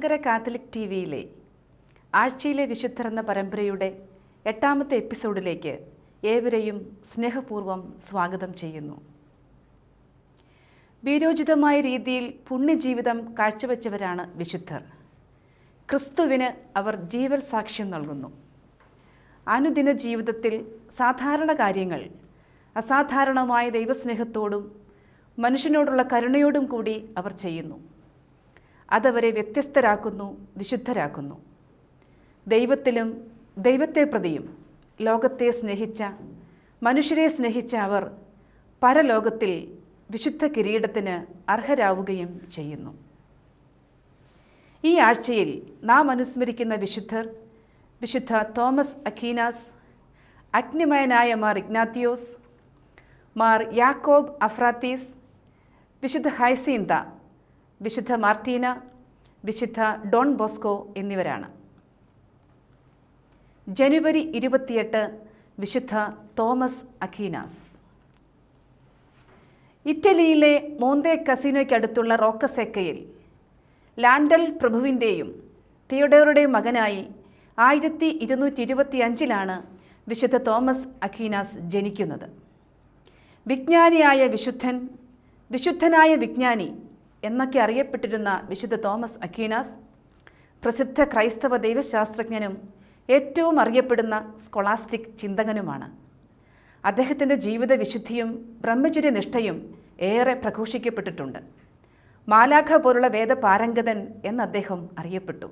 Malankara Catholic T വിയിലെ ആഴ്ചയിലെ വിശുദ്ധർ എന്ന പരമ്പരയുടെ എട്ടാമത്തെ എപ്പിസോഡിലേക്ക് ഏവരെയും സ്നേഹപൂർവം സ്വാഗതം ചെയ്യുന്നു. വീരോചിതമായ രീതിയിൽ പുണ്യജീവിതം കാഴ്ചവെച്ചവരാണ് വിശുദ്ധർ. ക്രിസ്തുവിന് അവർ ജീവൽ സാക്ഷ്യം നൽകുന്നു. അനുദിന ജീവിതത്തിൽ സാധാരണ കാര്യങ്ങൾ അസാധാരണമായ ദൈവസ്നേഹത്തോടും മനുഷ്യനോടുള്ള കരുണയോടും കൂടി അവർ ചെയ്യുന്നു. അതവരെ വ്യത്യസ്തരാക്കുന്നു വിശുദ്ധരാക്കുന്നു. ദൈവത്തിലും ദൈവത്തെ പ്രതിയും ലോകത്തെ സ്നേഹിച്ച മനുഷ്യരെ സ്നേഹിച്ച അവർ പരലോകത്തിൽ വിശുദ്ധ കിരീടത്തിന് അർഹരാവുകയും ചെയ്യുന്നു. ഈ ആഴ്ചയിൽ നാം അനുസ്മരിക്കുന്ന വിശുദ്ധർ വിശുദ്ധ Thomas Aquinas അഗ്നിമയനായ Mar Ignatius Mar Yakob Aphraates വിശുദ്ധ ഹൈസീന്ത വിശുദ്ധ മാർട്ടീന വിശുദ്ധ ഡോൺ ബോസ്കോ എന്നിവരാണ്. ജനുവരി ഇരുപത്തിയെട്ട് വിശുദ്ധ തോമസ് അഖീനാസ്. ഇറ്റലിയിലെ മോന്തേ കസിനോയ്ക്കടുത്തുള്ള റോക്കസെക്കയിൽ ലാൻഡൽ പ്രഭുവിന്റെയും തിയോഡോറുടെയും മകനായി ആയിരത്തി ഇരുന്നൂറ്റി ഇരുപത്തി അഞ്ചിലാണ് വിശുദ്ധ തോമസ് അഖീനാസ് ജനിക്കുന്നത്. വിജ്ഞാനിയായ വിശുദ്ധൻ വിശുദ്ധനായ വിജ്ഞാനി എന്നൊക്കെ അറിയപ്പെട്ടിരുന്ന വിശുദ്ധ തോമസ് അക്വീനാസ് പ്രസിദ്ധ ക്രൈസ്തവ ദൈവശാസ്ത്രജ്ഞനും ഏറ്റവും അറിയപ്പെടുന്ന സ്കൊളാസ്റ്റിക് ചിന്തകനുമാണ്. അദ്ദേഹത്തിന്റെ ജീവിത വിശുദ്ധിയും ബ്രഹ്മചര്യനിഷ്ഠയും ഏറെ പ്രഘോഷിക്കപ്പെട്ടിട്ടുണ്ട്. മാലാഖ പോലുള്ള വേദപാരംഗതൻ എന്ന് അദ്ദേഹം അറിയപ്പെട്ടു.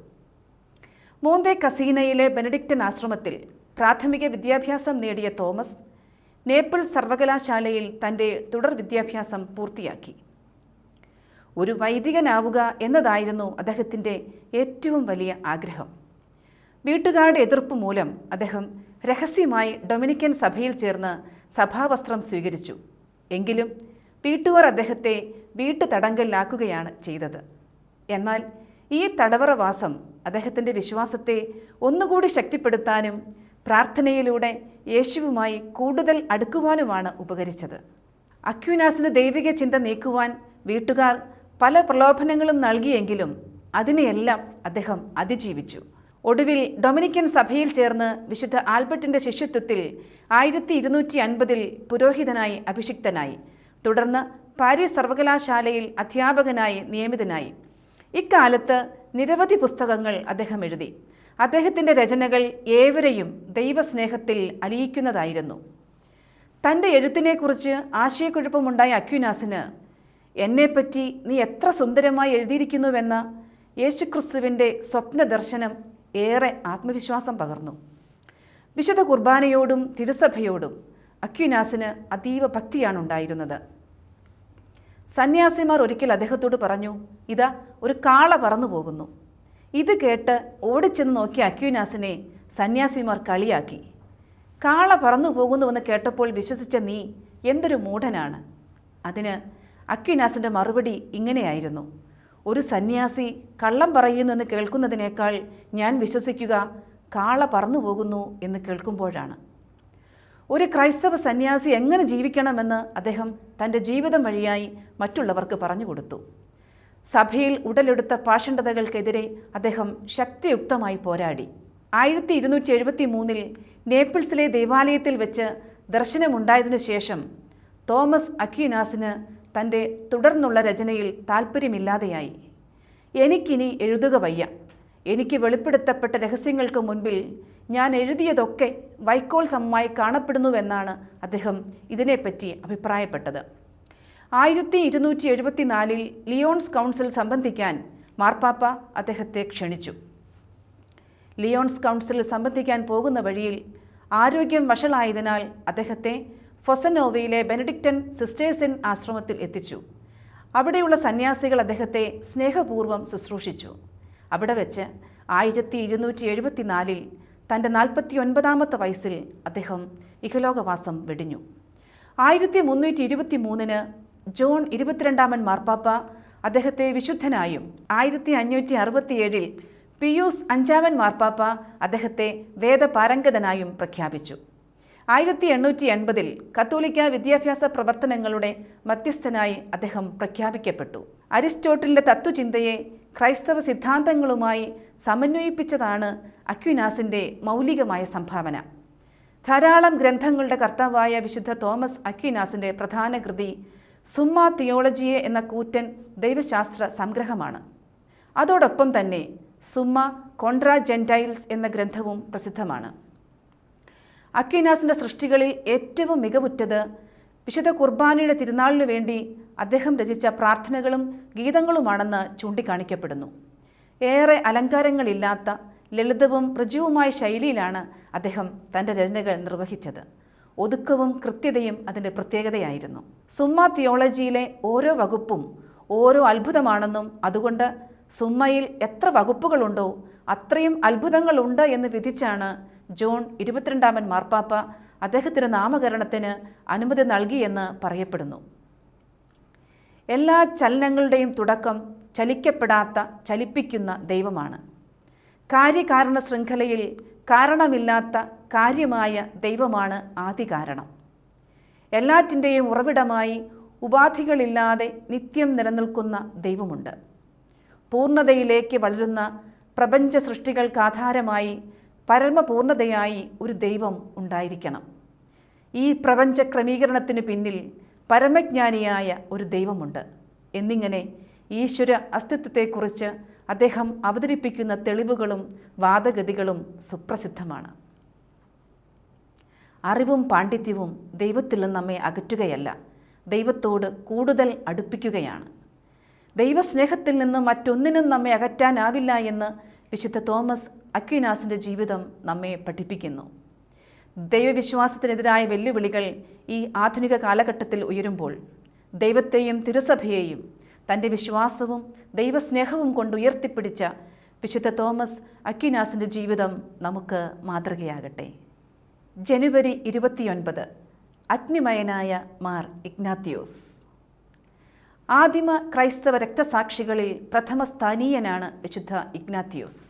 മോന്തെ കസീനയിലെ ബെനഡിക്റ്റൻ ആശ്രമത്തിൽ പ്രാഥമിക വിദ്യാഭ്യാസം നേടിയ തോമസ് നേപ്പിൾ സർവകലാശാലയിൽ തന്റെ തുടർ വിദ്യാഭ്യാസം പൂർത്തിയാക്കി. ഒരു വൈദികനാവുക എന്നതായിരുന്നു അദ്ദേഹത്തിന്റെ ഏറ്റവും വലിയ ആഗ്രഹം. വീട്ടുകാരുടെ എതിർപ്പ് മൂലം അദ്ദേഹം രഹസ്യമായി ഡൊമിനിക്കൻ സഭയിൽ ചേർന്ന് സഭാവസ്ത്രം സ്വീകരിച്ചു. എങ്കിലും വീട്ടുകാർ അദ്ദേഹത്തെ വീട്ടു തടങ്കലിലാക്കുകയാണ് ചെയ്തത്. എന്നാൽ ഈ തടവറവാസം അദ്ദേഹത്തിന്റെ വിശ്വാസത്തെ ഒന്നുകൂടി ശക്തിപ്പെടുത്താനും പ്രാർത്ഥനയിലൂടെ യേശുവുമായി കൂടുതൽ അടുക്കുവാനുമാണ് ഉപകരിച്ചത്. അക്യുനാസിന് ദൈവിക ചിന്ത നീക്കുവാൻ വീട്ടുകാർ പല പ്രലോഭനങ്ങളും നൽകിയെങ്കിലും അതിനെയെല്ലാം അദ്ദേഹം അതിജീവിച്ചു. ഒടുവിൽ ഡൊമിനിക്കൻ സഭയിൽ ചേർന്ന് വിശുദ്ധ ആൽബർട്ടിന്റെ ശിഷ്യത്വത്തിൽ ആയിരത്തി ഇരുന്നൂറ്റി അൻപതിൽ പുരോഹിതനായി അഭിഷിക്തനായി. തുടർന്ന് പാരീസ് സർവകലാശാലയിൽ അധ്യാപകനായി നിയമിതനായി. ഇക്കാലത്ത് നിരവധി പുസ്തകങ്ങൾ അദ്ദേഹം എഴുതി. അദ്ദേഹത്തിന്റെ രചനകൾ ഏവരെയും ദൈവസ്നേഹത്തിൽ അലിയിക്കുന്നതായിരുന്നു. തന്റെ എഴുത്തിനെക്കുറിച്ച് ആശയക്കുഴപ്പമുണ്ടായ അക്യുനാസിന് എന്നെപ്പറ്റി നീ എത്ര സുന്ദരമായി എഴുതിയിരിക്കുന്നുവെന്ന യേശുക്രിസ്തുവിന്റെ സ്വപ്ന ദർശനം ഏറെ ആത്മവിശ്വാസം പകർന്നു. വിശുദ്ധ കുർബാനയോടും തിരുസഭയോടും അക്യുനാസിന് അതീവ ഭക്തിയാണ് ഉണ്ടായിരുന്നത്. സന്യാസിമാർ ഒരിക്കൽ അദ്ദേഹത്തോട് പറഞ്ഞു ഇതാ ഒരു കാള പറന്നു പോകുന്നു. ഇത് കേട്ട് ഓടിച്ചെന്ന് നോക്കിയ അക്യുനാസിനെ സന്യാസിമാർ കളിയാക്കി. കാള പറന്നു പോകുന്നുവെന്ന് കേട്ടപ്പോൾ വിശ്വസിച്ച നീ എന്തൊരു മൂഢനാണ്. അതിന് അക്യുനാസിന്റെ മറുപടി ഇങ്ങനെയായിരുന്നു. ഒരു സന്യാസി കള്ളം പറയുന്നു എന്ന് കേൾക്കുന്നതിനേക്കാൾ ഞാൻ വിശ്വസിക്കുക കാള പറന്നു പോകുന്നു എന്ന് കേൾക്കുമ്പോഴാണ്. ഒരു ക്രൈസ്തവ സന്യാസി എങ്ങനെ ജീവിക്കണമെന്ന് അദ്ദേഹം തന്റെ ജീവിതം വഴിയായി മറ്റുള്ളവർക്ക് പറഞ്ഞു കൊടുത്തു. സഭയിൽ ഉടലെടുത്ത പാഷണ്ഡതകൾക്കെതിരെ അദ്ദേഹം ശക്തിയുക്തമായി പോരാടി. ആയിരത്തി ഇരുന്നൂറ്റി എഴുപത്തി മൂന്നിൽ നേപ്പിൾസിലെ ദേവാലയത്തിൽ വെച്ച് ദർശനമുണ്ടായതിനു ശേഷം തോമസ് അക്യുനാസിന് തന്റെ തുടർന്നുള്ള രചനയിൽ താല്പര്യമില്ലാതെയായി എനിക്കിനി എഴുതുക വയ്യ. എനിക്ക് വെളിപ്പെടുത്തപ്പെട്ട രഹസ്യങ്ങൾക്ക് മുൻപിൽ ഞാൻ എഴുതിയതൊക്കെ വൈക്കോൽ സമമായി കാണപ്പെടുന്നുവെന്നാണ് അദ്ദേഹം ഇതിനെപ്പറ്റി അഭിപ്രായപ്പെട്ടത്. ആയിരത്തി ഇരുന്നൂറ്റി എഴുപത്തിനാലിൽ ലിയോൺസ് കൗൺസിൽ സംബന്ധിക്കാൻ മാർപ്പാപ്പ അദ്ദേഹത്തെ ക്ഷണിച്ചു. ലിയോൺസ് കൗൺസിൽ സംബന്ധിക്കാൻ പോകുന്ന വഴിയിൽ ആരോഗ്യം വഷളായതിനാൽ അദ്ദേഹത്തെ ഫൊസനോവയിലെ ബെനഡിക്റ്റൻ സിസ്റ്റേഴ്സിൻ ആശ്രമത്തിൽ എത്തിച്ചു. അവിടെയുള്ള സന്യാസികൾ അദ്ദേഹത്തെ സ്നേഹപൂർവം ശുശ്രൂഷിച്ചു. അവിടെ വെച്ച് ആയിരത്തി ഇരുന്നൂറ്റി എഴുപത്തിനാലിൽ തന്റെ നാൽപ്പത്തി ഒൻപതാമത്തെ വയസ്സിൽ അദ്ദേഹം ഇഹലോകവാസം വെടിഞ്ഞു. ആയിരത്തി മുന്നൂറ്റി ഇരുപത്തി മൂന്നിന് ജോൺ ഇരുപത്തിരണ്ടാമൻ മാർപ്പാപ്പ അദ്ദേഹത്തെ വിശുദ്ധനായും ആയിരത്തി അഞ്ഞൂറ്റി അറുപത്തിയേഴിൽ പിയൂസ് അഞ്ചാമൻ മാർപ്പാപ്പ അദ്ദേഹത്തെ വേദപാരംഗതനായും പ്രഖ്യാപിച്ചു. ആയിരത്തി എണ്ണൂറ്റി എൺപതിൽ കത്തോലിക്ക വിദ്യാഭ്യാസ പ്രവർത്തനങ്ങളുടെ മധ്യസ്ഥനായി അദ്ദേഹം പ്രഖ്യാപിക്കപ്പെട്ടു. അരിസ്റ്റോട്ടലിന്റെ തത്വചിന്തയെ ക്രൈസ്തവ സിദ്ധാന്തങ്ങളുമായി സമന്വയിപ്പിച്ചതാണ് അക്വിനാസിന്റെ മൗലികമായ സംഭാവന. ധാരാളം ഗ്രന്ഥങ്ങളുടെ കർത്താവായ വിശുദ്ധ തോമസ് അക്വിനാസിന്റെ പ്രധാന കൃതി സുമ്മ തിയോളജിയെ എന്ന കൂറ്റൻ ദൈവശാസ്ത്ര സംഗ്രഹമാണ്. അതോടൊപ്പം തന്നെ സുമ്മ കോൺട്രാ ജെന്റൈൽസ് എന്ന ഗ്രന്ഥവും പ്രസിദ്ധമാണ്. അക്വിനാസിന്റെ സൃഷ്ടികളിൽ ഏറ്റവും മികവുറ്റത് വിശുദ്ധ കുർബാനയുടെ തിരുനാളിനു വേണ്ടി അദ്ദേഹം രചിച്ച പ്രാർത്ഥനകളും ഗീതങ്ങളുമാണെന്ന് ചൂണ്ടിക്കാണിക്കപ്പെടുന്നു. ഏറെ അലങ്കാരങ്ങളില്ലാത്ത ലളിതവും ഋജുവുമായ ശൈലിയിലാണ് അദ്ദേഹം തന്റെ രചനകൾ നിർവഹിച്ചത്. ഒതുക്കവും കൃത്യതയും അതിന്റെ പ്രത്യേകതയായിരുന്നു. സുമ്മ തിയോളജിയിലെ ഓരോ വകുപ്പും ഓരോ അത്ഭുതമാണെന്നും അതുകൊണ്ട് സുമ്മയിൽ എത്ര വകുപ്പുകളുണ്ടോ അത്രയും അത്ഭുതങ്ങളുണ്ട് എന്ന് വിധിച്ചാണ് ജോൺ ഇരുപത്തിരണ്ടാമൻ മാർപ്പാപ്പ അദ്ദേഹത്തിന്റെ നാമകരണത്തിന് അനുമതി നൽകിയെന്ന് പറയപ്പെടുന്നു. എല്ലാ ചലനങ്ങളുടെയും തുടക്കം ചലിക്കപ്പെടാത്ത ചലിപ്പിക്കുന്ന ദൈവമാണ്. കാര്യകാരണ ശൃംഖലയിൽ കാരണമില്ലാത്ത കാര്യമായ ദൈവമാണ് ആദ്യ കാരണം. എല്ലാറ്റിന്റെയും ഉറവിടമായി ഉപാധികളില്ലാതെ നിത്യം നിലനിൽക്കുന്ന ദൈവമുണ്ട്. പൂർണതയിലേക്ക് വളരുന്ന പ്രപഞ്ച സൃഷ്ടികൾക്ക് ആധാരമായി പരമപൂർണതയായി ഒരു ദൈവം ഉണ്ടായിരിക്കണം. ഈ പ്രപഞ്ച ക്രമീകരണത്തിന് പിന്നിൽ പരമജ്ഞാനിയായ ഒരു ദൈവമുണ്ട്. എന്നിങ്ങനെ ഈശ്വര അസ്തിത്വത്തെക്കുറിച്ച് അദ്ദേഹം അവതരിപ്പിക്കുന്ന തെളിവുകളും വാദഗതികളും സുപ്രസിദ്ധമാണ്. അറിവും പാണ്ഡിത്യവും ദൈവത്തിൽ നിന്ന് നമ്മെ അകറ്റുകയല്ല. ദൈവത്തോട് കൂടുതൽ അടുപ്പിക്കുകയാണ്. ദൈവസ്നേഹത്തിൽ നിന്ന് മറ്റൊന്നിനും നമ്മെ അകറ്റാനാവില്ല എന്ന് വിശുദ്ധ തോമസ് അക്വിനാസിന്റെ ജീവിതം നമ്മെ പഠിപ്പിക്കുന്നു. ദൈവവിശ്വാസത്തിനെതിരായ വെല്ലുവിളികൾ ഈ ആധുനിക കാലഘട്ടത്തിൽ ഉയരുമ്പോൾ ദൈവത്തെയും തിരുസഭയെയും തന്റെ വിശ്വാസവും ദൈവസ്നേഹവും കൊണ്ട് ഉയർത്തിപ്പിടിച്ച വിശുദ്ധ തോമസ് അക്വിനാസിന്റെ ജീവിതം നമുക്ക് മാതൃകയാകട്ടെ. ജനുവരി ഇരുപത്തിയൊൻപത് അഗ്നിമയനായ മാർ ഇഗ്നാത്തിയോസ് ആദിമ ക്രൈസ്തവ രക്തസാക്ഷികളിൽ പ്രഥമ സ്ഥാനീയനാണ് വിശുദ്ധ ഇഗ്നാത്തിയോസ്.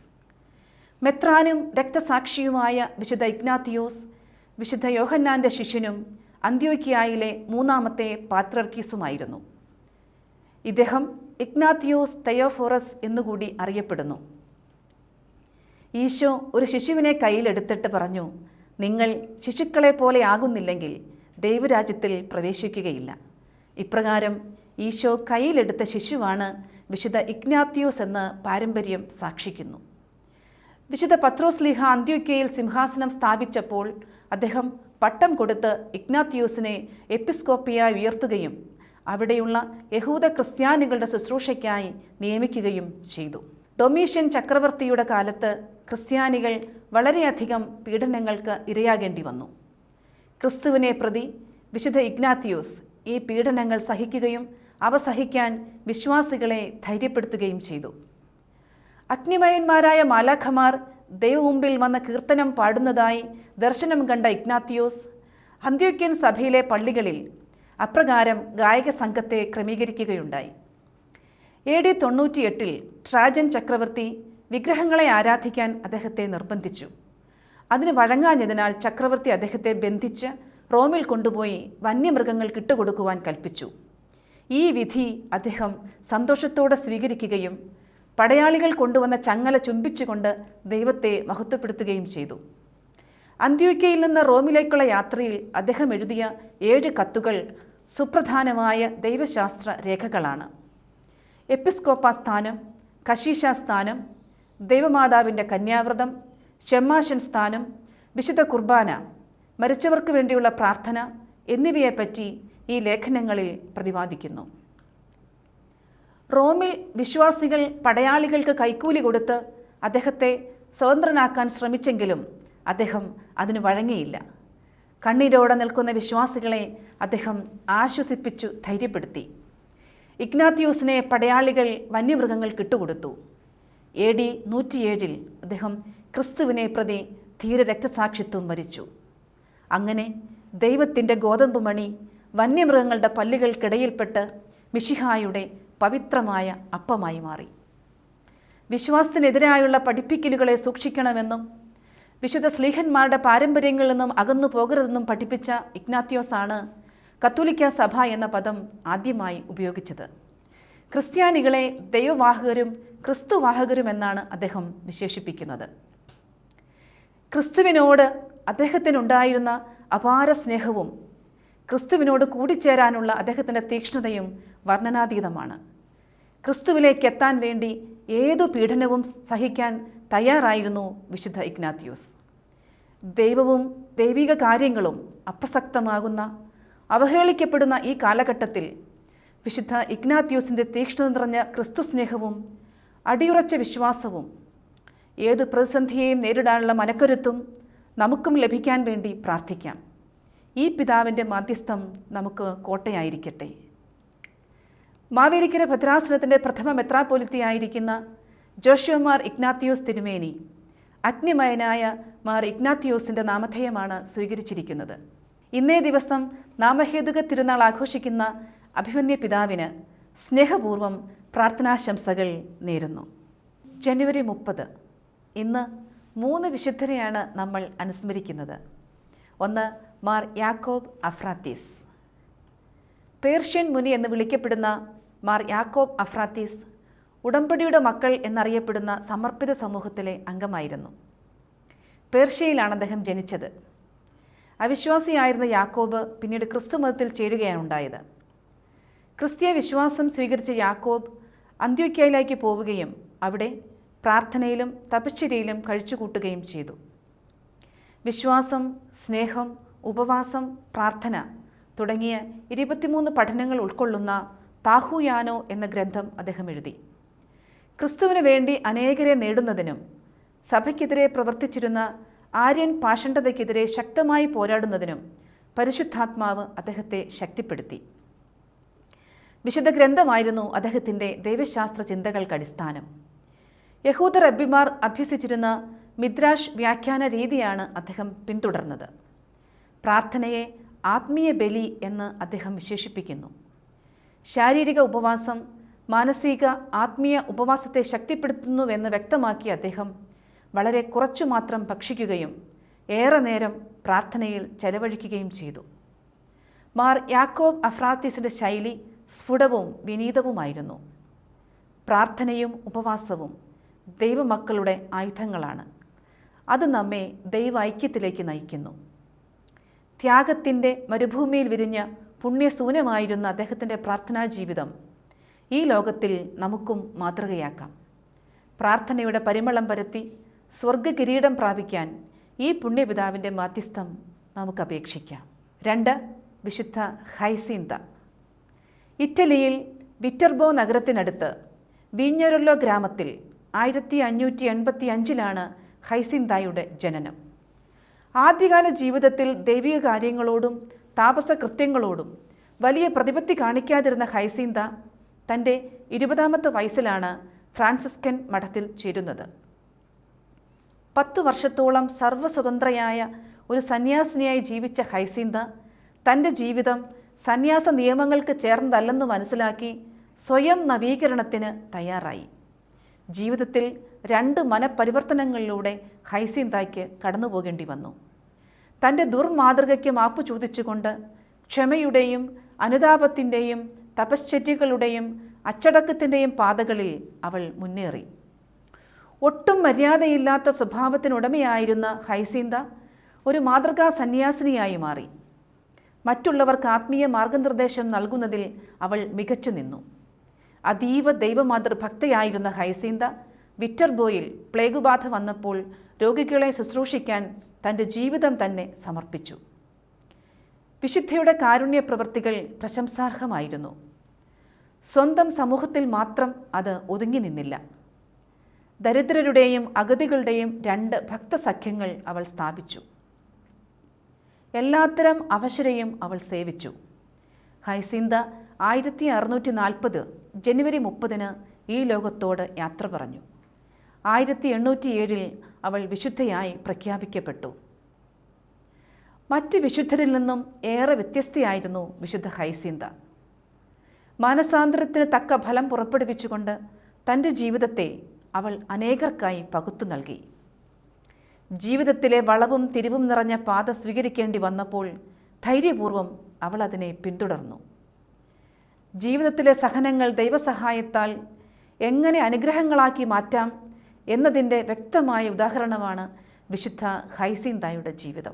മെത്രാനും രക്തസാക്ഷിയുമായ വിശുദ്ധ ഇഗ്നാത്തിയോസ് വിശുദ്ധ യോഹന്നാന്റെ ശിഷ്യനും അന്ത്യോക്കിയായിലെ മൂന്നാമത്തെ പാത്രർക്കീസുമായിരുന്നു. ഇദ്ദേഹം ഇഗ്നാത്തിയോസ് തയോഫോറസ് എന്നുകൂടി അറിയപ്പെടുന്നു. ഈശോ ഒരു ശിശുവിനെ കയ്യിലെടുത്തിട്ട് പറഞ്ഞു നിങ്ങൾ ശിശുക്കളെ പോലെ ആകുന്നില്ലെങ്കിൽ ദൈവരാജ്യത്തിൽ പ്രവേശിക്കുകയില്ല. ഇപ്രകാരം ഈശോ കയ്യിലെടുത്ത ശിശുവാണ് വിശുദ്ധ ഇഗ്നാത്യോസ് എന്ന് പാരമ്പര്യം സാക്ഷിക്കുന്നു. വിശുദ്ധ പത്രോസ്ലിഹ അന്ത്യോക്കയിൽ സിംഹാസനം സ്ഥാപിച്ചപ്പോൾ അദ്ദേഹം പട്ടം കൊടുത്ത് ഇഗ്നാത്യോസിനെ എപ്പിസ്കോപ്പിയായി ഉയർത്തുകയും അവിടെയുള്ള യഹൂദ ക്രിസ്ത്യാനികളുടെ ശുശ്രൂഷയ്ക്കായി നിയമിക്കുകയും ചെയ്തു. ഡൊമീഷ്യൻ ചക്രവർത്തിയുടെ കാലത്ത് ക്രിസ്ത്യാനികൾ വളരെയധികം പീഡനങ്ങൾക്ക് ഇരയാകേണ്ടി വന്നു. ക്രിസ്തുവിനെ പ്രതി വിശുദ്ധ ഇഗ്നാത്തിയോസ് ഈ പീഡനങ്ങൾ സഹിക്കുകയും അവ സഹിക്കാൻ വിശ്വാസികളെ ധൈര്യപ്പെടുത്തുകയും ചെയ്തു. അഗ്നിമയന്മാരായ മാലാഖമാർ ദൈവമുമ്പിൽ വന്ന കീർത്തനം പാടുന്നതായി ദർശനം കണ്ട ഇഗ്നാത്തിയോസ് അന്ത്യോക്യൻ സഭയിലെ പള്ളികളിൽ അപ്രകാരം ഗായക സംഘത്തെ ക്രമീകരിക്കുകയുണ്ടായി. എ ഡി തൊണ്ണൂറ്റിയെട്ടിൽ ട്രാജൻ ചക്രവർത്തി വിഗ്രഹങ്ങളെ ആരാധിക്കാൻ അദ്ദേഹത്തെ നിർബന്ധിച്ചു. അതിന് വഴങ്ങാഞ്ഞതിനാൽ ചക്രവർത്തി അദ്ദേഹത്തെ ബന്ധിച്ച് റോമിൽ കൊണ്ടുപോയി വന്യമൃഗങ്ങൾ ഇട്ടുകൊടുക്കുവാൻ കൽപ്പിച്ചു. ഈ വിധി അദ്ദേഹം സന്തോഷത്തോടെ സ്വീകരിക്കുകയും പടയാളികൾ കൊണ്ടുവന്ന ചങ്ങല ചുംബിച്ചുകൊണ്ട് ദൈവത്തെ മഹത്വപ്പെടുത്തുകയും ചെയ്തു. അന്ത്യോക്കയിൽ നിന്ന് റോമിലേക്കുള്ള യാത്രയിൽ അദ്ദേഹം എഴുതിയ ഏഴ് കത്തുകൾ സുപ്രധാനമായ ദൈവശാസ്ത്ര രേഖകളാണ്. എപ്പിസ്കോപ്പ സ്ഥാനം കശീശ സ്ഥാനം ദൈവമാതാവിന്റെ കന്യാവ്രതം ഷെമ്മാശൻ സ്ഥാനം വിശുദ്ധ കുർബാന മരിച്ചവർക്ക് വേണ്ടിയുള്ള പ്രാർത്ഥന എന്നിവയെപ്പറ്റി ഈ ലേഖനങ്ങളിൽ പ്രതിപാദിക്കുന്നു. റോമിൽ വിശ്വാസികൾ പടയാളികൾക്ക് കൈക്കൂലി കൊടുത്ത് അദ്ദേഹത്തെ സ്വതന്ത്രനാക്കാൻ ശ്രമിച്ചെങ്കിലും അദ്ദേഹം അതിന് വഴങ്ങിയില്ല. കണ്ണീരോടെ നിൽക്കുന്ന വിശ്വാസികളെ അദ്ദേഹം ആശ്വസിപ്പിച്ചു ധൈര്യപ്പെടുത്തി. ഇഗ്നാത്യൂസിനെ പടയാളികൾ വന്യമൃഗങ്ങൾ കിട്ടുകൊടുത്തു. എ ഡി നൂറ്റിയേഴിൽ അദ്ദേഹം ക്രിസ്തുവിനെ പ്രതി ധീര രക്തസാക്ഷിത്വം വരിച്ചു. അങ്ങനെ ദൈവത്തിന്റെ ഗോതമ്പ് മണി വന്യമൃഗങ്ങളുടെ പല്ലുകൾക്കിടയിൽപ്പെട്ട് മിഷിഹായുടെ പവിത്രമായ അപ്പമായി മാറി. വിശ്വാസത്തിനെതിരായുള്ള പഠിപ്പിക്കലുകളെ സൂക്ഷിക്കണമെന്നും വിശുദ്ധ സ്ലീഹന്മാരുടെ പാരമ്പര്യങ്ങളിൽ നിന്നും അകന്നു പോകരുതെന്നും പഠിപ്പിച്ച ഇഗ്നാത്യോസാണ് കത്തോലിക്ക സഭ എന്ന പദം ആദ്യമായി ഉപയോഗിച്ചത്. ക്രിസ്ത്യാനികളെ ദൈവവാഹകരും ക്രിസ്തുവാഹകരും എന്നാണ് അദ്ദേഹം വിശേഷിപ്പിക്കുന്നത്. ക്രിസ്തുവിനോട് അദ്ദേഹത്തിനുണ്ടായിരുന്ന അപാര സ്നേഹവും ക്രിസ്തുവിനോട് കൂടിച്ചേരാനുള്ള അദ്ദേഹത്തിന്റെ തീക്ഷ്ണതയും വർണനാതീതമാണ്. ക്രിസ്തുവിലേക്ക് എത്താൻ വേണ്ടി ഏതു പീഡനവും സഹിക്കാൻ തയ്യാറായിരുന്നു വിശുദ്ധ ഇഗ്നാത്യൂസ് ദൈവവും ദൈവിക കാര്യങ്ങളും അപ്രസക്തമാകുന്ന അവഹേളിക്കപ്പെടുന്ന ഈ കാലഘട്ടത്തിൽ വിശുദ്ധ ഇഗ്നാത്യൂസിന്റെ തീക്ഷ്ണത നിറഞ്ഞ ക്രിസ്തുസ്നേഹവും അടിയുറച്ച വിശ്വാസവും ഏത് പ്രതിസന്ധിയെയും നേരിടാനുള്ള മനക്കരുത്തും നമുക്കും ലഭിക്കാൻ വേണ്ടി പ്രാർത്ഥിക്കാം. ഈ പിതാവിന്റെ മധ്യസ്ഥം നമുക്ക് കോട്ടയായിരിക്കട്ടെ. മാവേലിക്കര ഭദ്രാസനത്തിന്റെ പ്രഥമ മെത്രാപ്പൊലിത്തിയായിരിക്കുന്ന ജോഷ്യോമാർ ഇഗ്നാത്തിയോസ് തിരുമേനി അഗ്നിമയനായ മാർ ഇഗ്നാത്തിയോസിന്റെ നാമധേയമാണ് സ്വീകരിച്ചിരിക്കുന്നത്. ഇന്നേ ദിവസം നാമഹേതുക തിരുനാൾ ആഘോഷിക്കുന്ന അഭിമന്യ പിതാവിന് സ്നേഹപൂർവം പ്രാർത്ഥനാശംസകൾ നേരുന്നു. ജനുവരി മുപ്പത് ഇന്ന് മൂന്ന് വിശുദ്ധരെയാണ് നമ്മൾ അനുസ്മരിക്കുന്നത്. ഒന്ന് മാർ യാക്കോബ് അഫ്രാത്തീസ്. പേർഷ്യൻ മുനി എന്ന് വിളിക്കപ്പെടുന്ന മാർ യാക്കോബ് അഫ്രാത്തീസ് ഉടമ്പടിയുടെ മക്കൾ എന്നറിയപ്പെടുന്ന സമർപ്പിത സമൂഹത്തിലെ അംഗമായിരുന്നു. പേർഷ്യയിലാണ് അദ്ദേഹം ജനിച്ചത്. അവിശ്വാസിയായിരുന്ന യാക്കോബ് പിന്നീട് ക്രിസ്തു മതത്തിൽ ചേരുകയാണ് ഉണ്ടായത്. ക്രിസ്തീയ വിശ്വാസം സ്വീകരിച്ച യാക്കോബ് അന്ത്യോക്യയിലേക്ക് പോവുകയും അവിടെ പ്രാർത്ഥനയിലും തപശ്ചര്യയിലും കഴിച്ചുകൂട്ടുകയും ചെയ്തു. വിശ്വാസം സ്നേഹം ഉപവാസം പ്രാർത്ഥന തുടങ്ങിയ ഇരുപത്തിമൂന്ന് പഠനങ്ങൾ ഉൾക്കൊള്ളുന്ന താഹുയാനോ എന്ന ഗ്രന്ഥം അദ്ദേഹം എഴുതി. ക്രിസ്തുവിന് വേണ്ടി അനേകരെ നേടുന്നതിനും സഭയ്ക്കെതിരെ പ്രവർത്തിച്ചിരുന്ന ആര്യൻ പാഷണ്ഡതയ്ക്കെതിരെ ശക്തമായി പോരാടുന്നതിനും പരിശുദ്ധാത്മാവ് അദ്ദേഹത്തെ ശക്തിപ്പെടുത്തി. വിശുദ്ധ ഗ്രന്ഥമായിരുന്നു അദ്ദേഹത്തിന്റെ ദൈവശാസ്ത്ര ചിന്തകൾക്ക് അടിസ്ഥാനം. യഹൂദ റബ്ബിമാർ അഭ്യസിച്ചിരുന്ന മിദ്രാഷ് വ്യാഖ്യാന രീതിയാണ് അദ്ദേഹം പിന്തുടർന്നത്. പ്രാർത്ഥനയെ ആത്മീയ ബലി എന്ന് അദ്ദേഹം വിശേഷിപ്പിക്കുന്നു. ശാരീരിക ഉപവാസം മാനസിക ആത്മീയ ഉപവാസത്തെ ശക്തിപ്പെടുത്തുന്നുവെന്ന് വ്യക്തമാക്കിയ അദ്ദേഹം വളരെ കുറച്ചു മാത്രം ഭക്ഷിക്കുകയും ഏറെ നേരം പ്രാർത്ഥനയിൽ ചെലവഴിക്കുകയും ചെയ്തു. മാർ യാക്കോബ് അഫ്രാത്തിസിന്റെ ശൈലി സ്ഫുടവും വിനീതവുമായിരുന്നു. പ്രാർത്ഥനയും ഉപവാസവും ദൈവമക്കളുടെ ആയുധങ്ങളാണ്. അത് നമ്മെ ദൈവ ഐക്യത്തിലേക്ക് നയിക്കുന്നു. ത്യാഗത്തിന്റെ മരുഭൂമിയിൽ വിരിഞ്ഞ പുണ്യസൂനമായിരുന്ന അദ്ദേഹത്തിന്റെ പ്രാർത്ഥനാ ജീവിതം ഈ ലോകത്തിൽ നമുക്കും മാതൃകയാക്കാം. പ്രാർത്ഥനയുടെ പരിമളം പരത്തി സ്വർഗകിരീടം പ്രാപിക്കാൻ ഈ പുണ്യപിതാവിന്റെ മാധ്യസ്ഥം നമുക്ക് അപേക്ഷിക്കാം രണ്ട് വിശുദ്ധ ഹൈസീന്ത. ഇറ്റലിയിൽ വിറ്റർബോ നഗരത്തിനടുത്ത് വീഞ്ഞരൊല്ലോ ഗ്രാമത്തിൽ ആയിരത്തി അഞ്ഞൂറ്റി എൺപത്തി അഞ്ചിലാണ് ഹൈസിന്തായുടെ ജനനം. ആദ്യകാല ജീവിതത്തിൽ ദൈവിക കാര്യങ്ങളോടും താപസ കൃത്യങ്ങളോടും വലിയ പ്രതിപത്തി കാണിക്കാതിരുന്ന ഹൈസീന്ത തന്റെ ഇരുപതാമത്തെ വയസ്സിലാണ് ഫ്രാൻസിസ്കൻ മഠത്തിൽ ചേരുന്നത്. പത്തു വർഷത്തോളം സർവസ്വതന്ത്രയായ ഒരു സന്യാസിനിയായി ജീവിച്ച ഹൈസീന്ത തന്റെ ജീവിതം സന്യാസ നിയമങ്ങൾക്ക് ചേർന്നതല്ലെന്ന് മനസ്സിലാക്കി സ്വയം നവീകരണത്തിന് തയ്യാറായി. ജീവിതത്തിൽ രണ്ട് മനപരിവർത്തനങ്ങളിലൂടെ ഹൈസീന്തായ്ക്ക് കടന്നുപോകേണ്ടി വന്നു. തന്റെ ദുർമാതൃകയ്ക്ക് മാപ്പ് ചോദിച്ചുകൊണ്ട് ക്ഷമയുടെയും അനുതാപത്തിന്റെയും തപശ്ചര്യകളുടെയും അച്ചടക്കത്തിന്റെയും പാതകളിൽ അവൾ മുന്നേറി. ഒട്ടും മര്യാദയില്ലാത്ത സ്വഭാവത്തിനുടമയായിരുന്ന ഹൈസീന്ത ഒരു മാതൃകാ സന്യാസിനിയായി മാറി. മറ്റുള്ളവർക്ക് ആത്മീയ മാർഗനിർദ്ദേശം നൽകുന്നതിൽ അവൾ മികച്ചു നിന്നു. അതീവ ദൈവമാതൃഭക്തയായിരുന്ന ഹൈസീന്ത വിറ്റർബോയിൽ പ്ലേഗ് ബാധ വന്നപ്പോൾ രോഗികളെ ശുശ്രൂഷിക്കാൻ തന്റെ ജീവിതം തന്നെ സമർപ്പിച്ചു. വിശുദ്ധയുടെ കാരുണ്യ പ്രവൃത്തികൾ പ്രശംസാർഹമായിരുന്നു. സ്വന്തം സമൂഹത്തിൽ മാത്രം അത് ഒതുങ്ങി നിന്നില്ല. ദരിദ്രരുടെയും അഗതികളുടെയും രണ്ട് ഭക്തസഖ്യങ്ങൾ അവൾ സ്ഥാപിച്ചു. എല്ലാത്തരം അവശരെയും അവൾ സേവിച്ചു. ഹൈസിന്ത ആയിരത്തി അറുന്നൂറ്റി നാൽപ്പത് ജനുവരി മുപ്പതിന് ഈ ലോകത്തോട് യാത്ര പറഞ്ഞു. ആയിരത്തി എണ്ണൂറ്റി ഏഴിൽ അവൾ വിശുദ്ധയായി പ്രഖ്യാപിക്കപ്പെട്ടു. മറ്റ് വിശുദ്ധരിൽ നിന്നും ഏറെ വ്യത്യസ്തയായിരുന്നു വിശുദ്ധ ഹൈസിന്ത. മാനസാന്തരത്തിന് തക്ക ഫലം പുറപ്പെടുവിച്ചുകൊണ്ട് തന്റെ ജീവിതത്തെ അവൾ അനേകർക്കായി പകുത്തു നൽകി. ജീവിതത്തിലെ വളവും തിരിവും നിറഞ്ഞ പാത സ്വീകരിക്കേണ്ടി വന്നപ്പോൾ ധൈര്യപൂർവം അവൾ അതിനെ പിന്തുടർന്നു. ജീവിതത്തിലെ സഹനങ്ങൾ ദൈവസഹായത്താൽ എങ്ങനെ അനുഗ്രഹങ്ങളാക്കി മാറ്റാം എന്നതിന്റെ വ്യക്തമായ ഉദാഹരണമാണ് വിശുദ്ധ ഹൈസിന്തായുടെ ജീവിതം.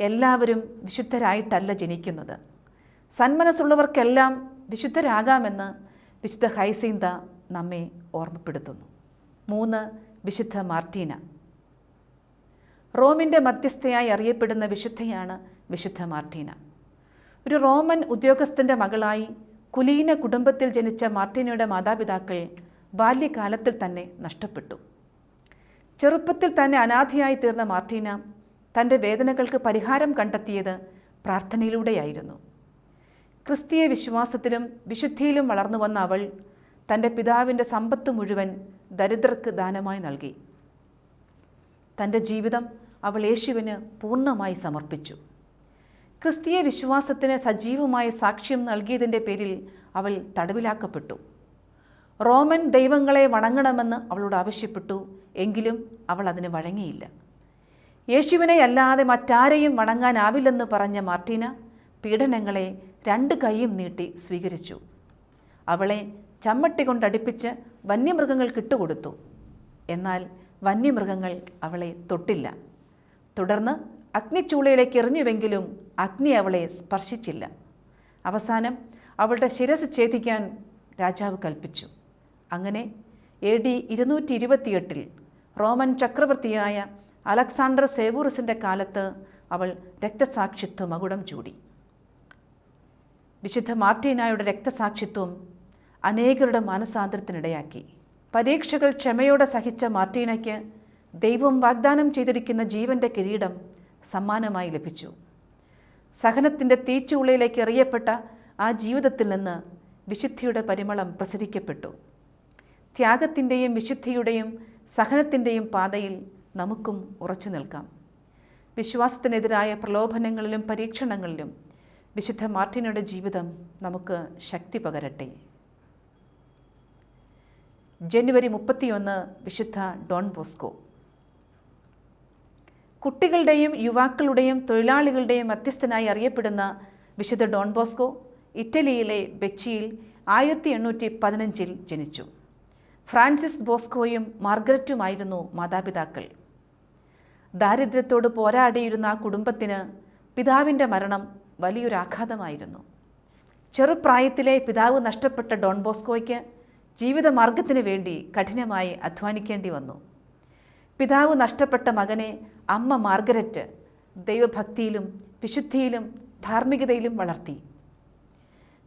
എല്ലാവരും വിശുദ്ധരായിട്ടല്ല ജനിക്കുന്നത്. സന്മനസ്സുള്ളവർക്കെല്ലാം വിശുദ്ധരാകാമെന്ന് വിശുദ്ധ ഹൈസീന്ത നമ്മെ ഓർമ്മപ്പെടുത്തുന്നു. മൂന്ന് വിശുദ്ധ മാർട്ടീന. റോമിന്റെ മധ്യസ്ഥയായി അറിയപ്പെടുന്ന വിശുദ്ധയാണ് വിശുദ്ധ മാർട്ടീന. ഒരു റോമൻ ഉദ്യോഗസ്ഥന്റെ മകളായി കുലീന കുടുംബത്തിൽ ജനിച്ച മാർട്ടീനയുടെ മാതാപിതാക്കൾ ബാല്യകാലത്തിൽ തന്നെ നഷ്ടപ്പെട്ടു. ചെറുപ്പത്തിൽ തന്നെ അനാഥയായി തീർന്ന മാർട്ടീന തന്റെ വേദനകൾക്ക് പരിഹാരം കണ്ടെത്തിയത് പ്രാർത്ഥനയിലൂടെയായിരുന്നു. ക്രിസ്തീയ വിശ്വാസത്തിലും വിശുദ്ധിയിലും വളർന്നു വന്ന അവൾ തന്റെ പിതാവിന്റെ സമ്പത്ത് മുഴുവൻ ദരിദ്രർക്ക് ദാനമായി നൽകി. തന്റെ ജീവിതം അവൾ യേശുവിന് പൂർണമായി സമർപ്പിച്ചു. ക്രിസ്തീയ വിശ്വാസത്തിന് സജീവമായ സാക്ഷ്യം നൽകിയതിന്റെ പേരിൽ അവൾ തടവിലാക്കപ്പെട്ടു. റോമൻ ദൈവങ്ങളെ വണങ്ങണമെന്ന് അവളോട് ആവശ്യപ്പെട്ടു. എങ്കിലും അവൾ അതിന് വഴങ്ങിയില്ല. യേശുവിനെ അല്ലാതെ മറ്റാരെയും വണങ്ങാനാവില്ലെന്ന് പറഞ്ഞ മാർട്ടീന പീഡനങ്ങളെ രണ്ട് കൈയും നീട്ടി സ്വീകരിച്ചു. അവളെ ചമ്മട്ടി കൊണ്ടടിപ്പിച്ച് വന്യമൃഗങ്ങൾ കിട്ടുകൊടുത്തു. എന്നാൽ വന്യമൃഗങ്ങൾ അവളെ തൊട്ടില്ല. തുടർന്ന് അഗ്നിച്ചൂളയിലേക്ക് എറിഞ്ഞുവെങ്കിലും അഗ്നി അവളെ സ്പർശിച്ചില്ല. അവസാനം അവളുടെ ശിരസ് ഛേദിക്കാൻ രാജാവ് കൽപ്പിച്ചു. അങ്ങനെ എ ഡി ഇരുന്നൂറ്റി ഇരുപത്തിയെട്ടിൽ റോമൻ ചക്രവർത്തിയായ അലക്സാണ്ടർ സേവൂറസിന്റെ കാലത്ത് അവൾ രക്തസാക്ഷിത്വ മകുടം ചൂടി. വിശുദ്ധ മാർട്ടീനായുടെ രക്തസാക്ഷിത്വം അനേകരുടെ മാനസാന്തരത്തിനിടയാക്കി. പരീക്ഷകൾ ക്ഷമയോടെ സഹിച്ച മാർട്ടീനയ്ക്ക് ദൈവം വാഗ്ദാനം ചെയ്തിരിക്കുന്ന ജീവന്റെ കിരീടം സമ്മാനമായി ലഭിച്ചു. സഹനത്തിന്റെ തീച്ചുള്ളിലേക്ക് എറിയപ്പെട്ട ആ ജീവിതത്തിൽ നിന്ന് വിശുദ്ധിയുടെ പരിമളം പ്രസരിക്കപ്പെട്ടു. ത്യാഗത്തിന്റെയും വിശുദ്ധിയുടെയും സഹനത്തിന്റെയും പാതയിൽ നമുക്കും ഉറച്ചു നിൽക്കാം. വിശ്വാസത്തിനെതിരായ പ്രലോഭനങ്ങളിലും പരീക്ഷണങ്ങളിലും വിശുദ്ധ മാർട്ടിനയുടെ ജീവിതം നമുക്ക് ശക്തി പകരട്ടെ. ജനുവരി മുപ്പത്തിയൊന്ന് വിശുദ്ധ ഡോൺ ബോസ്കോ. കുട്ടികളുടെയും യുവാക്കളുടെയും തൊഴിലാളികളുടെയും മധ്യസ്ഥനായി അറിയപ്പെടുന്ന വിശുദ്ധ ഡോൺ ബോസ്കോ ഇറ്റലിയിലെ ബെച്ചിയിൽ ആയിരത്തി എണ്ണൂറ്റി പതിനഞ്ചിൽ ജനിച്ചു. ഫ്രാൻസിസ് ബോസ്കോയും മാർഗരറ്റുമായിരുന്നു മാതാപിതാക്കൾ. ദാരിദ്ര്യത്തോട് പോരാടിയിരുന്ന ആ കുടുംബത്തിന് പിതാവിന്റെ മരണം വലിയൊരാഘാതമായിരുന്നു ചെറുപ്രായത്തിലെ പിതാവ് നഷ്ടപ്പെട്ട ഡോൺ ബോസ്കോയ്ക്ക് ജീവിതമാർഗത്തിന് വേണ്ടി കഠിനമായി അധ്വാനിക്കേണ്ടി വന്നു. പിതാവ് നഷ്ടപ്പെട്ട മകനെ അമ്മ മാർഗരറ്റ് ദൈവഭക്തിയിലും വിശുദ്ധിയിലും ധാർമ്മികതയിലും വളർത്തി.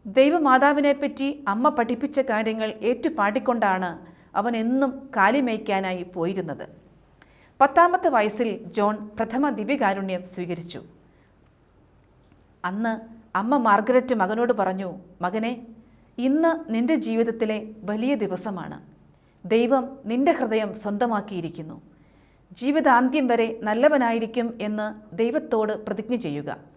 ദൈവമാതാവിനെപ്പറ്റി അമ്മ പഠിപ്പിച്ച കാര്യങ്ങൾ ഏറ്റുപാടിക്കൊണ്ടാണ് അവൻ എന്നും കാലിമേയ്ക്കാനായി പോയിരുന്നത്. പത്താമത്തെ വയസ്സിൽ ജോൺ പ്രഥമ ദിവ്യകാരുണ്യം സ്വീകരിച്ചു. അന്ന് അമ്മ മാർഗരറ്റ് മകനോട് പറഞ്ഞു മകനെ ഇന്ന് നിന്റെ ജീവിതത്തിലെ വലിയ ദിവസമാണ്. ദൈവം നിന്റെ ഹൃദയം സ്വന്തമാക്കിയിരിക്കുന്നു. ജീവിതാന്ത്യം വരെ നല്ലവനായിരിക്കും എന്ന് ദൈവത്തോട് പ്രതിജ്ഞ ചെയ്യുക.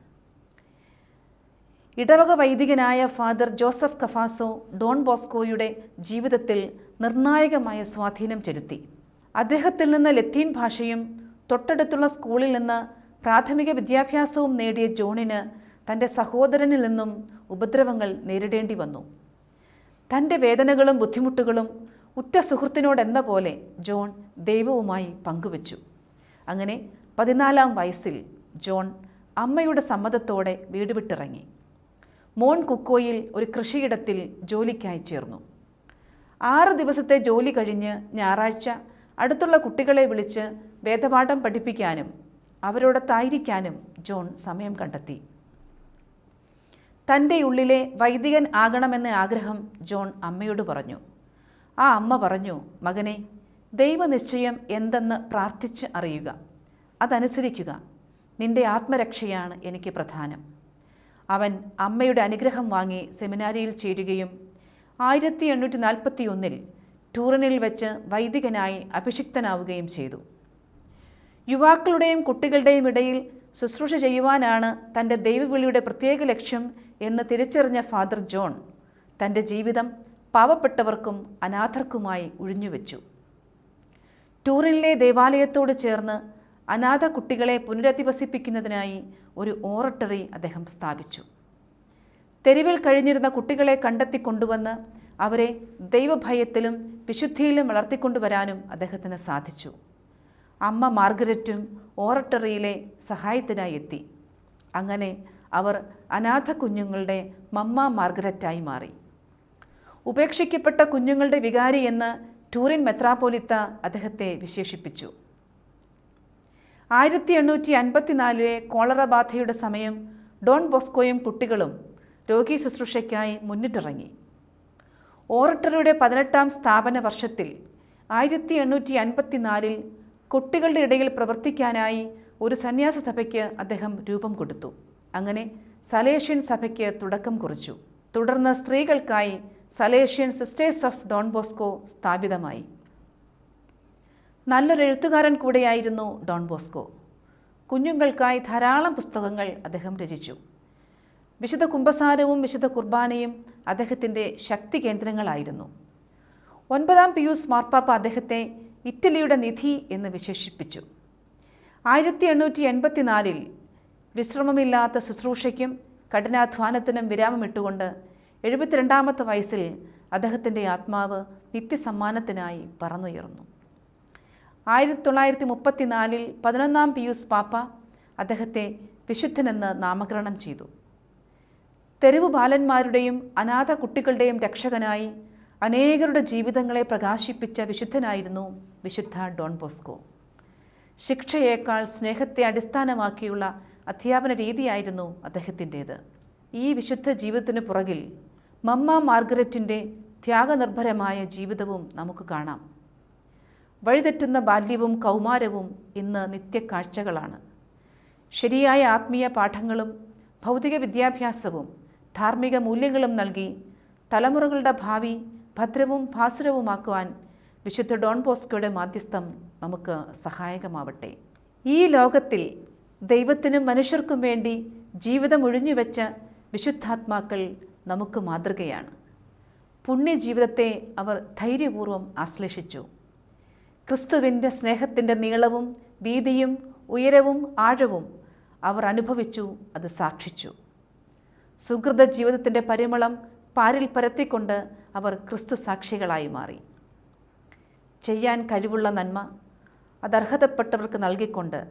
ഇടവക വൈദികനായ ഫാദർ ജോസഫ് കഫാസോ ഡോൺ ബോസ്കോയുടെ ജീവിതത്തിൽ നിർണായകമായ സ്വാധീനം ചെലുത്തി. അദ്ദേഹത്തിൽ നിന്ന് ലത്തീൻ ഭാഷയും തൊട്ടടുത്തുള്ള സ്കൂളിൽ നിന്ന് പ്രാഥമിക വിദ്യാഭ്യാസവും നേടിയ ജോണിന് തന്റെ സഹോദരനിൽ നിന്നും ഉപദ്രവങ്ങൾ നേരിടേണ്ടി വന്നു. തന്റെ വേദനകളും ബുദ്ധിമുട്ടുകളും ഉറ്റ സുഹൃത്തിനോടെന്ന പോലെ ജോൺ ദൈവവുമായി പങ്കുവച്ചു. അങ്ങനെ പതിനാലാം വയസ്സിൽ ജോൺ അമ്മയുടെ സമ്മതത്തോടെ വീട് വിട്ടിറങ്ങി. മോൺ കുക്കോയിൽ ഒരു കൃഷിയിടത്തിൽ ജോലിക്കായി ചേർന്നു. ആറ് ദിവസത്തെ ജോലി കഴിഞ്ഞ് ഞായറാഴ്ച അടുത്തുള്ള കുട്ടികളെ വിളിച്ച് വേദപാഠം പഠിപ്പിക്കാനും അവരോടൊത്തായിരിക്കാനും ജോൺ സമയം കണ്ടെത്തി. തന്റെ ഉള്ളിലെ വൈദികൻ ആകണമെന്ന ആഗ്രഹം ജോൺ അമ്മയോട് പറഞ്ഞു. ആ അമ്മ പറഞ്ഞു മകനെ ദൈവനിശ്ചയം എന്തെന്ന് പ്രാർത്ഥിച്ച് അറിയുക. അതനുസരിക്കുക. നിന്റെ ആത്മരക്ഷയാണ് എനിക്ക് പ്രധാനം. അവൻ അമ്മയുടെ അനുഗ്രഹം വാങ്ങി സെമിനാരിയിൽ ചേരുകയും ആയിരത്തി എണ്ണൂറ്റി നാൽപ്പത്തി ഒന്നിൽ ടൂറിനിൽ വെച്ച് വൈദികനായി അഭിഷിക്തനാവുകയും ചെയ്തു. യുവാക്കളുടെയും കുട്ടികളുടെയും ഇടയിൽ ശുശ്രൂഷ ചെയ്യുവാനാണ് തന്റെ ദൈവവിളിയുടെ പ്രത്യേക ലക്ഷ്യം എന്ന് തിരിച്ചറിഞ്ഞ ഫാദർ ജോൺ തന്റെ ജീവിതം പാവപ്പെട്ടവർക്കും അനാഥർക്കുമായി ഒഴിഞ്ഞുവെച്ചു ടൂറിനിലെ ദേവാലയത്തോട് ചേർന്ന് അനാഥ കുട്ടികളെ പുനരധിവസിപ്പിക്കുന്നതിനായി ഒരു ഓറട്ടറി അദ്ദേഹം സ്ഥാപിച്ചു. തെരുവിൽ കഴിഞ്ഞിരുന്ന കുട്ടികളെ കണ്ടെത്തി കൊണ്ടുവന്ന് അവരെ ദൈവഭയത്തിലും വിശുദ്ധിയിലും വളർത്തിക്കൊണ്ടുവരാനും അദ്ദേഹത്തിന് സാധിച്ചു. അമ്മ മാർഗരറ്റും ഓറട്ടറിയിലെ സഹായത്തിനായി എത്തി. അങ്ങനെ അവർ അനാഥ കുഞ്ഞുങ്ങളുടെ മമ്മ മാർഗരറ്റായി മാറി. ഉപേക്ഷിക്കപ്പെട്ട കുഞ്ഞുങ്ങളുടെ വികാരി എന്ന് ടൂറിൻ മെത്രാപോലിത്ത അദ്ദേഹത്തെ വിശേഷിപ്പിച്ചു. ആയിരത്തി എണ്ണൂറ്റി അൻപത്തിനാലിലെ കോളറ ബാധയുടെ സമയം ഡോൺ ബോസ്കോയും കുട്ടികളും രോഗി ശുശ്രൂഷയ്ക്കായി മുന്നിട്ടിറങ്ങി. ഓറിട്ടറുടെ പതിനെട്ടാം സ്ഥാപന വർഷത്തിൽ ആയിരത്തി എണ്ണൂറ്റി അൻപത്തിനാലിൽ കുട്ടികളുടെ ഇടയിൽ പ്രവർത്തിക്കാനായി ഒരു സന്യാസ സഭയ്ക്ക് അദ്ദേഹം രൂപം കൊടുത്തു. അങ്ങനെ സലേഷ്യൻ സഭയ്ക്ക് തുടക്കം കുറിച്ചു. തുടർന്ന് സ്ത്രീകൾക്കായി Salesian sisters of Don Bosco സ്ഥാപിതമായി. നല്ലൊരു എഴുത്തുകാരൻ കൂടെയായിരുന്നു ഡോൺ ബോസ്കോ. കുഞ്ഞുങ്ങൾക്കായി ധാരാളം പുസ്തകങ്ങൾ അദ്ദേഹം രചിച്ചു. വിശുദ്ധ കുംഭസാരവും വിശുദ്ധ കുർബാനയും അദ്ദേഹത്തിന്റെ ശക്തി കേന്ദ്രങ്ങളായിരുന്നു. ഒൻപതാം പിയൂസ് മാർപ്പാപ്പ അദ്ദേഹത്തെ ഇറ്റലിയുടെ നിധി എന്ന് വിശേഷിപ്പിച്ചു. ആയിരത്തി എണ്ണൂറ്റി എൺപത്തിനാലിൽ വിശ്രമമില്ലാത്ത ശുശ്രൂഷയ്ക്കും കഠിനാധ്വാനത്തിനും വിരാമമിട്ടുകൊണ്ട് എഴുപത്തിരണ്ടാമത്തെ വയസ്സിൽ അദ്ദേഹത്തിന്റെ ആത്മാവ് നിത്യസമ്മാനത്തിനായി പറന്നുയർന്നു. ആയിരത്തി തൊള്ളായിരത്തി മുപ്പത്തിനാലിൽ പതിനൊന്നാം പിയൂസ് പാപ്പ അദ്ദേഹത്തെ വിശുദ്ധനെന്ന് നാമകരണം ചെയ്തു. തെരുവ് ബാലന്മാരുടെയും അനാഥ കുട്ടികളുടെയും രക്ഷകനായി അനേകരുടെ ജീവിതങ്ങളെ പ്രകാശിപ്പിച്ച വിശുദ്ധനായിരുന്നു വിശുദ്ധ ഡോൺ ബോസ്കോ. ശിക്ഷയേക്കാൾ സ്നേഹത്തെ അടിസ്ഥാനമാക്കിയുള്ള അധ്യാപന രീതിയായിരുന്നു അദ്ദേഹത്തിന്റേത്. ഈ വിശുദ്ധ ജീവിതത്തിന് പുറകിൽ മമ്മ മാർഗരറ്റിന്റെ ത്യാഗനിർഭരമായ ജീവിതവും നമുക്ക് കാണാം. വഴിതെറ്റുന്ന ബാല്യവും കൗമാരവും ഇന്ന് നിത്യക്കാഴ്ചകളാണ്. ശരിയായ ആത്മീയ പാഠങ്ങളും ഭൗതിക വിദ്യാഭ്യാസവും ധാർമ്മിക മൂല്യങ്ങളും നൽകി തലമുറകളുടെ ഭാവി ഭദ്രവും ഭാസുരവുമാക്കുവാൻ വിശുദ്ധ ഡോൺ പോസ്കോയുടെ മാധ്യസ്ഥം നമുക്ക് സഹായകമാവട്ടെ. ഈ ലോകത്തിൽ ദൈവത്തിനും മനുഷ്യർക്കും വേണ്ടി ജീവിതം ഒഴിഞ്ഞുവെച്ച വിശുദ്ധാത്മാക്കൾ നമുക്ക് മാതൃകയാണ്. പുണ്യജീവിതത്തെ അവർ ധൈര്യപൂർവം ആശ്ലേഷിച്ചു. ക്രിസ്തുവിന്റെ സ്നേഹത്തിന്റെ നീളവും വീതിയും ഉയരവും ആഴവും അവർ അനുഭവിച്ചു അത് സാക്ഷിച്ചു. സുഹൃത ജീവിതത്തിന്റെ പരിമളം പാരിൽ പരത്തിക്കൊണ്ട് അവർ ക്രിസ്തു സാക്ഷികളായി മാറി. ചെയ്യാൻ കഴിവുള്ള നന്മ അർഹതപ്പെട്ടവർക്ക് നൽകിക്കൊണ്ട്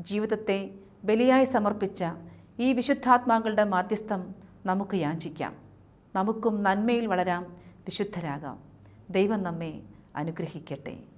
ജീവിതത്തെ ബലിയായി സമർപ്പിച്ച ഈ വിശുദ്ധാത്മാക്കളുടെ മാധ്യസ്ഥം നമുക്ക് യാചിക്കാം. നമുക്കും നന്മയിൽ വളരാം വിശുദ്ധരാകാം. ദൈവം നമ്മെ അനുഗ്രഹിക്കട്ടെ.